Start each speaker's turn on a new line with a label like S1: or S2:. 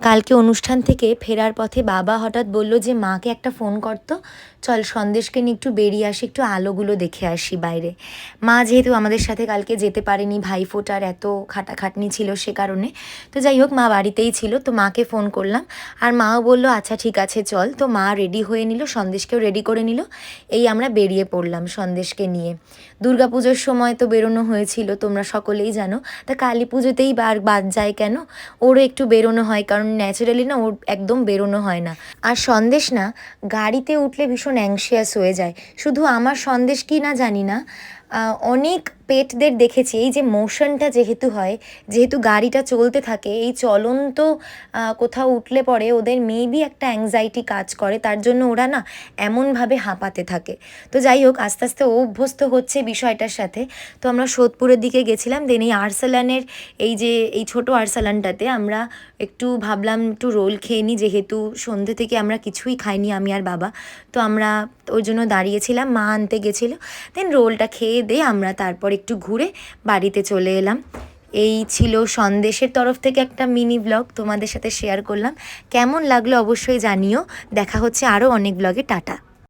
S1: কালকে অনুষ্ঠান থেকে ফেরার পথে বাবা হঠাৎ বলল যে, মাকে একটা ফোন করতো চল সন্দেশকে নিয়ে একটু বেরিয়ে আসি, একটু আলোগুলো দেখে আসি বাইরে। মা যেহেতু আমাদের সাথে কালকে যেতে পারেনি, ভাইফোঁটার এত খাটাখাটনি ছিল সে কারণে। তো যাই হোক, মা বাড়িতেই ছিল, তো মাকে ফোন করলাম। আর মাও বলল আচ্ছা ঠিক আছে, চল। তো মা রেডি হয়ে নিল, সন্দেশকেও রেডি করে নিল। এই আমরা বেরিয়ে পড়লাম সন্দেশকে নিয়ে। দুর্গাপুজোর সময় তো বেরোনো হয়েছিল, তোমরা সকলেই জানো। তা কালী পুজোতেই বার বাদ যায় কেন? ওরও একটু বেরোনো হয়, কারণ ন্যাচারালি না ওর একদম বেরোনো হয় না। আর সন্দেশ না, গাড়িতে উঠলে ভীষণ অ্যাংশিয়াস হয়ে যায়। শুধু আমার সন্দেশ কি না জানি না। অনেক পেটদের দেখেছি, এই যে মোশনটা যেহেতু হয়, যেহেতু গাড়িটা চলতে থাকে, এই চলন্ত কোথাও উঠলে পরে ওদের মেবি একটা অ্যাংজাইটি কাজ করে, তার জন্য ওরা না এমনভাবে হাঁপাতে থাকে। তো যাই হোক, আস্তে আস্তে অভ্যস্ত হচ্ছে বিষয়টার সাথে। তো আমরা সোদপুরের দিকে গেছিলাম দেন এই আরসালানের, এই যে, এই ছোট আরসালানটাতে আমরা একটু ভাবলাম একটু রোল খেয়ে নিই, যেহেতু সন্ধে থেকে আমরা কিছুই খাইনি, আমি আর বাবা। তো আমরা ওই জন্য দাঁড়িয়েছিলাম, মা আনতে গেছিল। দেন রোলটা খেয়ে দিয়ে আমরা তারপর একটু ঘুরে বাড়িতে চলে এলাম। এই ছিল সন্দেশের তরফ থেকে একটা মিনি ব্লগ তোমাদের সাথে শেয়ার করলাম। কেমন লাগল অবশ্যই জানিও। দেখা হচ্ছে আরও অনেক ব্লগে। টাটা।